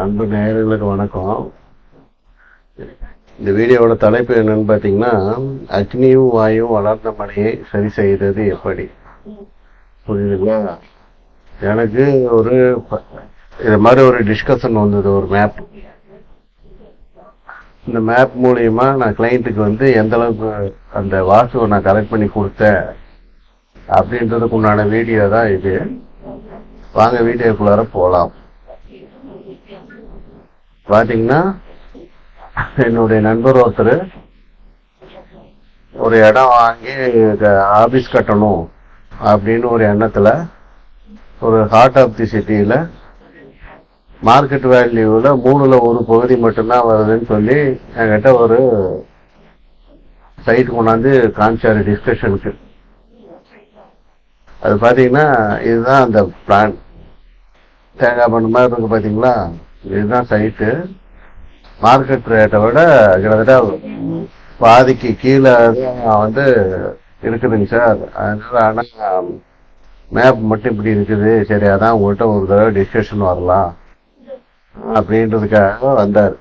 அன்பு நேயர்களுக்கு வணக்கம். இந்த வீடியோவோட தலைப்பு என்னன்னு பார்த்தீங்கன்னா அக்னியும் வாயும் வளர்ந்த மனையை சரி செய்கிறது எப்படி? புரியுதுங்களா? எனக்கு ஒரு இது மாதிரி ஒரு டிஸ்கஷன் வந்தது ஒரு மேப் இந்த மேப் மூலியமா நான் கிளைண்ட்டுக்கு வந்து எந்த அளவுக்கு அந்த வாசுவை நான் கலெக்ட் பண்ணி கொடுத்தேன் அப்படின்றதுக்கு உண்டான வீடியோ தான் இது. வாங்க வீடியோக்குள்ளார போகலாம் பாத்தீங்கன்னா என்னுடைய நண்பர் ஒருத்தர் ஒரு இடம் வாங்கி ஆபீஸ் கட்டணும் அப்படின்னு ஒரு எண்ணத்துல ஒரு ஹார்ட் ஆஃப் தி சிட்டியில மார்க்கெட் வேல்யூவில் மூணுல ஒரு பகுதி மட்டும்தான் வருதுன்னு சொல்லி என்கிட்ட ஒரு சைட் கொண்டாந்து காமிச்சாரு டிஸ்கஷனுக்கு அது பார்த்தீங்கன்னா இதுதான் அந்த பிளான் தேங்காய் பண்ண மாதிரி இருக்கு பார்த்தீங்களா இதுதான் சைட்டு மார்க்கெட் ரேட்டை விட கிட்டத்தட்ட பாதிக்கு கீழே தான் வந்து இருக்குதுங்க சார் அதனால ஆனால் மேப் மட்டும் இப்படி இருக்குது. சரி அதான் உங்கள்கிட்ட ஒரு தடவை டிஸ்கஷன் வரலாம் அப்படின்றதுக்காக வந்தார்.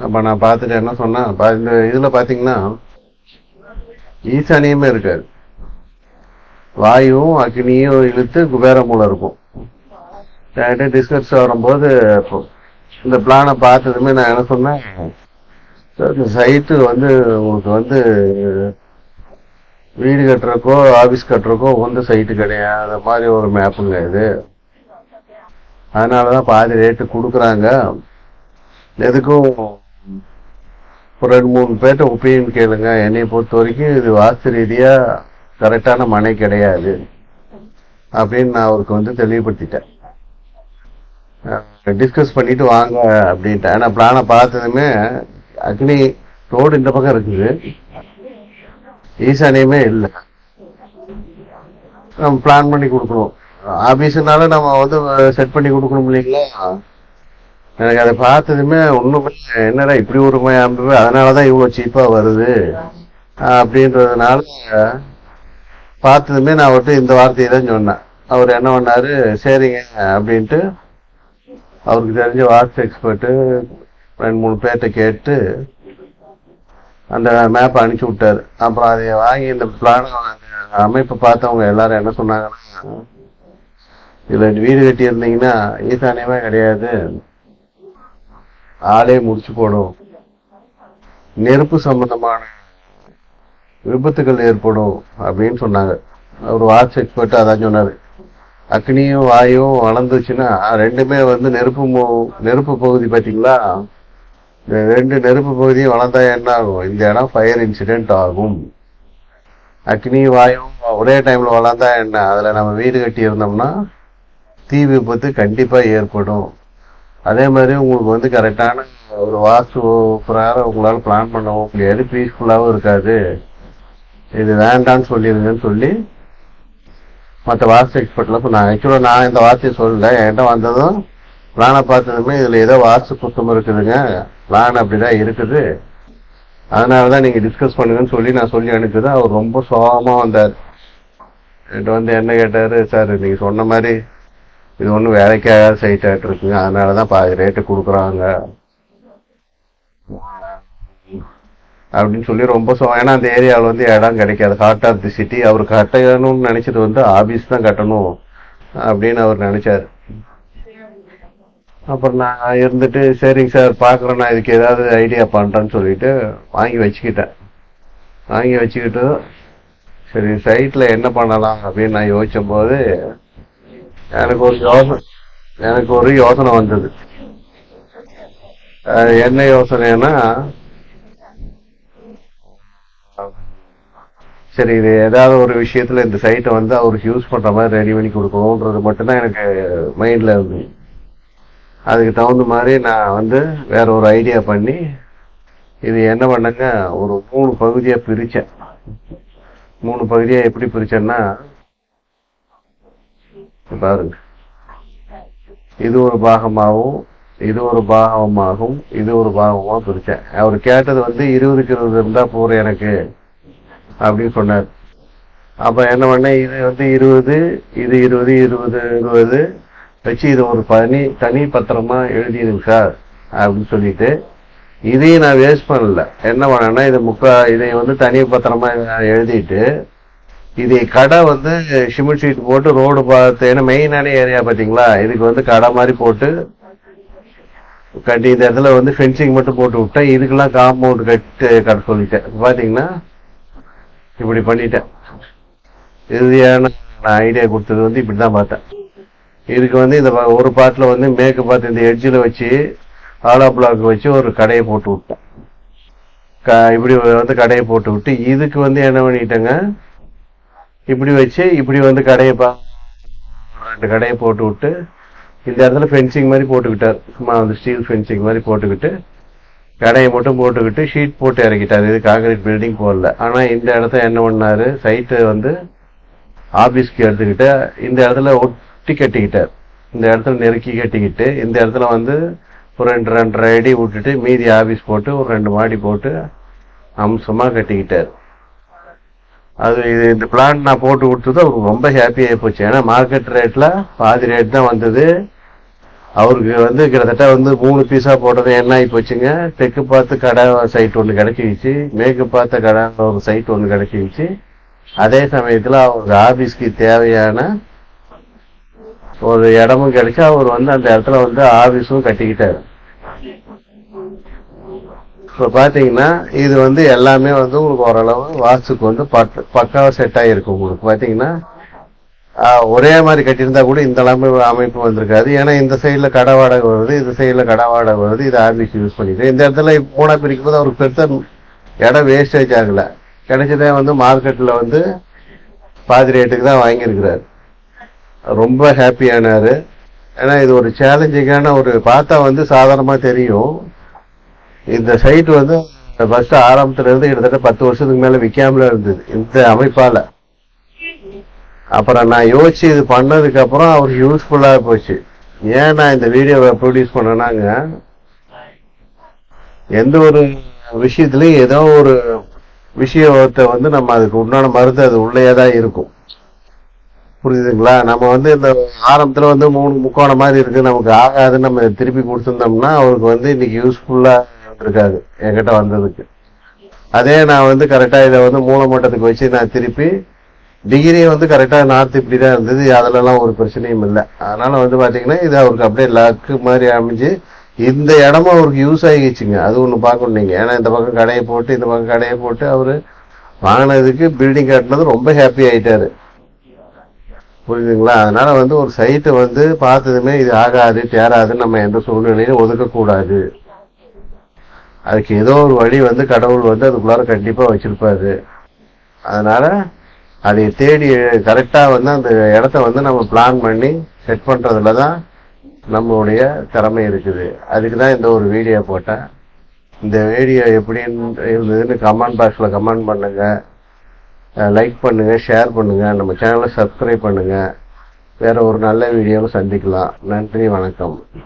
அப்போ நான் பார்த்துட்டு என்ன சொன்னேன்? பா- இந்த இதில் பார்த்தீங்கன்னா ஈசானியமே இருக்காது வாயுவும் அக்னியும் இழுத்து குபேர மூலம் இருக்கும். டிஸ்கஸ் வரும்போது இந்த பிளானை பார்த்ததுமே நான் என்ன சொன்னேன்? சார் இந்த சைட்டு வந்து உங்களுக்கு வந்து வீடு கட்டுறக்கோ ஆபீஸ் கட்டுறக்கோ உந்த சைட்டு கிடையாது. அந்த மாதிரி ஒரு மேப்புங்க இது. அதனாலதான் பாதி ரேட்டு கொடுக்குறாங்க. எதுக்கும் ஒரு ரெண்டு மூணு பேர்ட்ட ஒப்பீனியன் கேளுங்க. என்னை பொறுத்த வரைக்கும் இது வாஸ்து ரீதியாக கரெக்டான மனை கிடையாது. அப்படின்னு நான் அவருக்கு வந்து தெளிவுபடுத்திட்டேன். டிஸ்கஸ் பண்ணிட்டு வாங்க அப்படின்ட்டு ஏன்னா பிளானை பார்த்ததுமே அக்னி ரோடு இந்த பக்கம் இருக்குது. ஈசானியமே இல்லை. நம்ம பிளான் பண்ணி கொடுக்கணும். ஆஃபீஸுனால நம்ம வந்து செட் பண்ணி கொடுக்கணும் இல்லைங்களா? எனக்கு அதை பார்த்ததுமே ஒன்றுமே என்னடா இப்படி ஒரு அமைப்பு அதனாலதான் இவ்வளோ சீப்பாக வருது. அப்படின்றதுனால பார்த்ததுமே நான் அவர்கிட்ட இந்த வார்த்தையை தான் சொன்னேன். அவர் என்ன பண்ணாரு? சரிங்க அப்படின்ட்டு அவருக்கு தெரிஞ்ச வாட்ஸ் எக்ஸ்பர்ட்டு ரெண்டு மூணு பேர்கிட்ட கேட்டு அந்த மேப்பை அனுப்பிச்சு விட்டாரு. அப்புறம் அதை வாங்கி இந்த பிளான் அமைப்பை பார்த்தவங்க எல்லாரும் என்ன சொன்னாங்கன்னா இதுல வீடு கட்டி இருந்தீங்கன்னா ஈசானியமே கிடையாது. ஆளே முடிச்சு போடும். நெருப்பு சம்பந்தமான விபத்துகள் ஏற்படும். அப்படின்னு சொன்னாங்க. ஒரு வாட்ஸ் எக்ஸ்பர்ட் அதான் சொன்னாரு. அக்னியும் வாயும் வளர்ந்துச்சுன்னா ரெண்டுமே வந்து நெருப்பு மு- நெருப்பு பகுதி பார்த்தீங்களா இந்த ரெண்டு நெருப்பு பகுதியும் வளர்ந்தா என்ன ஆகும்? இந்த இடம் ஃபயர் இன்சிடென்ட் ஆகும். அக்னி வாயும் ஒரே டைம்ல வளர்ந்தா என்ன? அதுல நம்ம வீடு கட்டி இருந்தோம்னா தீ விபத்து கண்டிப்பா ஏற்படும். அதே மாதிரி உங்களுக்கு வந்து கரெக்டான ஒரு வாஸ்து பிரகாரம் உங்களால் பிளான் பண்ணவும் முடியாது. பீஸ்ஃபுல்லாகவும் இருக்காது. இது வேண்டாம்னு சொல்லிருங்கன்னு சொல்லி மற்ற வாஸ்து இப்போ நான் ஆக்சுவலாக நான் இந்த வார்த்தையை சொல்லல. என்கிட்ட வந்ததும் பிளானை பார்த்ததுமே இதில் ஏதோ வாஸ்து குத்தம் இருக்குதுங்க. பிளான் அப்படிதான் இருக்குது. அதனாலதான் நீங்கள் டிஸ்கஸ் பண்ணுங்கன்னு சொல்லி நான் சொல்லி அனுப்பிச்சது அவர் ரொம்ப சோகமாக வந்தார். என்கிட்ட வந்து என்ன கேட்டார்? சார் நீங்கள் சொன்ன மாதிரி இது ஒன்றும் வேலைக்காக சைட் ஆகிட்டு இருக்குங்க. அதனால தான் பாதி ரேட்டு கொடுக்குறாங்க. அப்படின்னு சொல்லி ரொம்ப சோ ஏன்னா அந்த ஏரியாவில் வந்து இடம் கிடைக்காது. ஹார்ட் ஆஃப் தி சிட்டி அவர் கட்டணும்னு நினைச்சது வந்து ஆபீஸ் தான் கட்டணும் அப்படின்னு அவர் நினைச்சார். அப்புறம் நான் இருந்துட்டு சரிங்க சார் பார்க்குறேன் நான் இதுக்கு ஏதாவது ஐடியா பண்ணுறேன்னு சொல்லிட்டு வாங்கி வச்சுக்கிட்டேன். வாங்கி வச்சுக்கிட்டு சரி சைட்டில் என்ன பண்ணலாம் அப்படின்னு நான் யோசிச்சபோது எனக்கு ஒரு யோசனை எனக்கு ஒரு யோசனை வந்தது. என்ன யோசனைன்னா சரி இது ஏதாவது ஒரு விஷயத்துல இந்த சைட்டை வந்து அவருக்கு யூஸ் பண்ற மாதிரி ரெடி பண்ணி கொடுக்கணுன்றது மட்டும்தான் எனக்கு மைண்ட்ல இருந்து. அதுக்கு தகுந்த மாதிரி நான் வந்து வேற ஒரு ஐடியா பண்ணி இது என்ன பண்ணங்க ஒரு மூணு பகுதியா பிரிச்சேன். மூணு பகுதியா எப்படி பிரிச்சேன்னா பாருங்க. இது ஒரு பாகமாகவும் இது ஒரு பாகமாகவும் இது ஒரு பாகமாக பிரிச்சேன். அவர் கேட்டது வந்து இருபதுக்கு இருபது இருந்தா போதும் எனக்கு. அப்படின்னு சொன்னார். அப்ப என்ன பண்ணேன்? இது வந்து இருபது இது இருபது இருபது இருபது வச்சு இது ஒரு பனி தனி பத்திரமா எழுதிடுங்க சார் அப்படின்னு சொல்லிட்டு இதையும் நான் வேஸ்ட் பண்ணல. என்ன பண்ணேன்னா இது முக்கா இதை வந்து தனி பத்திரமா எழுதிட்டு இது கடை வந்து சிமெண்ட் ஷீட் போட்டு ரோடு பார்த்து ஏன்னா மெயினான ஏரியா பார்த்தீங்களா இதுக்கு வந்து கடை மாதிரி போட்டு கட்டி இந்த இடத்துல வந்து ஃபென்சிங் மட்டும் போட்டு விட்டேன். இதுக்கெல்லாம் காம்பவுண்ட் கட்டு கட்ட சொல்லிட்டேன். பார்த்தீங்கன்னா இப்படி பண்ணிட்டேன். இறுதியான நான் ஐடியா கொடுத்தது வந்து இப்படிதான் பார்த்தேன். இதுக்கு வந்து இந்த ஒரு பாட்டில் வந்து மேற்கு பார்த்து இந்த எட்ஜில் வச்சு ஆலா பிளாக் வச்சு ஒரு கடையை போட்டு விட்டேன். க- இப்படி வந்து கடையை போட்டு விட்டு இதுக்கு வந்து என்ன பண்ணிட்டேங்க? இப்படி வச்சு இப்படி வந்து கடையை பா ரெண்டு கடையை போட்டு விட்டு இந்த இடத்துல ஃபென்சிங் மாதிரி போட்டுக்கிட்டார். சும்மா வந்து ஸ்டீல் ஃபென்சிங் மாதிரி போட்டுக்கிட்டு கடையை மட்டும் போட்டுக்கிட்டு ஷீட் போட்டு இறக்கிட்டார். இது காங்கிரீட் பில்டிங் போடல. ஆனால் இந்த இடத்த என்ன பண்ணாரு? சைட்டு வந்து ஆபீஸ்க்கு எடுத்துக்கிட்டு இந்த இடத்துல ஒட்டி கட்டிக்கிட்டார். இந்த இடத்துல நெருக்கி கட்டிக்கிட்டு இந்த இடத்துல வந்து ஒரு ரெண்டு ரெண்டரை அடி விட்டுட்டு மீதி ஆபீஸ் போட்டு ஒரு ரெண்டு மாடி போட்டு அம்சமாக கட்டிக்கிட்டார். அது இது இந்த பிளான் நான் போட்டு கொடுத்தது அவருக்கு ரொம்ப ஹாப்பியாக போச்சு. ஏன்னா மார்க்கெட் ரேட்டில் பாதி ரேட் தான் வந்தது. அவருக்கு வந்து கிட்டத்தட்ட வந்து மூணு பீஸா போட்டது என்ன ஆகி போச்சுங்க? தெற்கு பார்த்து கடை சைட் ஒன்று கிடைச்சிச்சு மேற்கு பார்த்த கடை ஒரு சைட் ஒன்று கிடைச்சிச்சு அதே சமயத்தில் அவருக்கு ஆபீஸ்க்கு தேவையான ஒரு இடமும் கிடைச்சு அவர் வந்து அந்த இடத்துல வந்து ஆபீஸும் கட்டிக்கிட்டாரு. இப்போ பார்த்தீங்கன்னா இது வந்து எல்லாமே வந்து உங்களுக்கு ஓரளவு வாஸ்துக்கு வந்து பட் பக்காவாக செட் ஆகிருக்கு உங்களுக்கு. பார்த்தீங்கன்னா ஒரே மாதிரி கட்டியிருந்தா கூட இந்த அளவு அமைப்பு வந்திருக்காது. ஏன்னா இந்த சைடில் கடை வாடகை வருது இந்த சைடில் கடை வாடகை வருது. இது ஆர்பிசி யூஸ் பண்ணிட்டு. இந்த இடத்துல மூணா பிரிக்கும் போது அவருக்கு பெருசா இடம் வேஸ்டேஜ் ஆகலை. கிடைச்சதே வந்து மார்க்கெட்டில் வந்து பாதி ரேட்டுக்கு தான் வாங்கியிருக்கிறாரு. ரொம்ப ஹாப்பியானார் ஏன்னா இது ஒரு சேலஞ்சிங்கான ஒரு பார்த்தா வந்து சாதாரணமாக தெரியும். இந்த சைட் வந்து ஃபஸ்ட்டு ஆரம்பத்தில் இருந்து கிட்டத்தட்ட பத்து வருஷத்துக்கு மேலே விற்காமல இருந்தது. இந்த அமைப்பால். அப்புறம் நான் யோசிச்சு இது பண்ணதுக்கு அப்புறம் அவருக்கு யூஸ்ஃபுல்லா போச்சு. ஏன் நான் இந்த வீடியோவை ப்ரொடியூஸ் பண்ணனாங்க? எந்த ஒரு விஷயத்துலையும் ஏதோ ஒரு விஷயத்தை வந்து நம்ம அதுக்கு உண்டான மருந்து அது உள்ளேயே தான் இருக்கும். புரியுதுங்களா? நம்ம வந்து இந்த ஆரம்பத்துல வந்து மூணு முக்கோணம் மாதிரி இருக்கு நமக்கு ஆகாதுன்னு நம்ம திருப்பி கொடுத்துருந்தோம்னா அவருக்கு வந்து இன்னைக்கு யூஸ்ஃபுல்லா இருக்காது என்கிட்ட வந்ததுக்கு. அதே நான் வந்து கரெக்டா இதை வந்து மூல மட்டத்துக்கு வச்சு நான் திருப்பி டிகிரி வந்து கரெக்டாக நார்த் இப்படி தான் இருந்தது அதுலலாம் ஒரு பிரச்சனையும் இல்லை. அதனால் வந்து பார்த்தீங்கன்னா இது அவருக்கு அப்படியே லக்கு மாதிரி அமைஞ்சு இந்த இடமும் அவருக்கு யூஸ் ஆகிடுச்சுங்க. அது ஒன்று பார்க்கணும் நீங்கள் ஏன்னா இந்த பக்கம் கடையை போட்டு இந்த பக்கம் கடையை போட்டு அவர் வாங்கினதுக்கு பில்டிங் கட்டினது ரொம்ப ஹாப்பி ஆகிட்டார் புரியுதுங்களா? அதனால் வந்து ஒரு சைட்டை வந்து பார்த்ததுமே இது ஆகாது தேராதுன்னு நம்ம எந்த சூழ்நிலையும் ஒதுக்கக்கூடாது. அதுக்கு ஏதோ ஒரு வழி வந்து கடவுள் வந்து அதுக்குள்ளார கண்டிப்பாக வச்சுருப்பாரு. அதனால் அதை தேடி கரெக்டாக வந்து அந்த இடத்த வந்து நம்ம பிளான் பண்ணி செட் பண்ணுறதுல தான் நம்மளுடைய திறமை இருக்குது. அதுக்கு தான் இந்த ஒரு வீடியோ போட்டேன். இந்த வீடியோ எப்படின்னு இருந்ததுன்னு கமெண்ட் பாக்ஸில் கமெண்ட் பண்ணுங்கள் லைக் பண்ணுங்கள் ஷேர் பண்ணுங்கள் நம்ம சேனலை சப்ஸ்கிரைப் பண்ணுங்கள் வேறு ஒரு நல்ல வீடியோவில் சந்திக்கலாம். நன்றி வணக்கம்.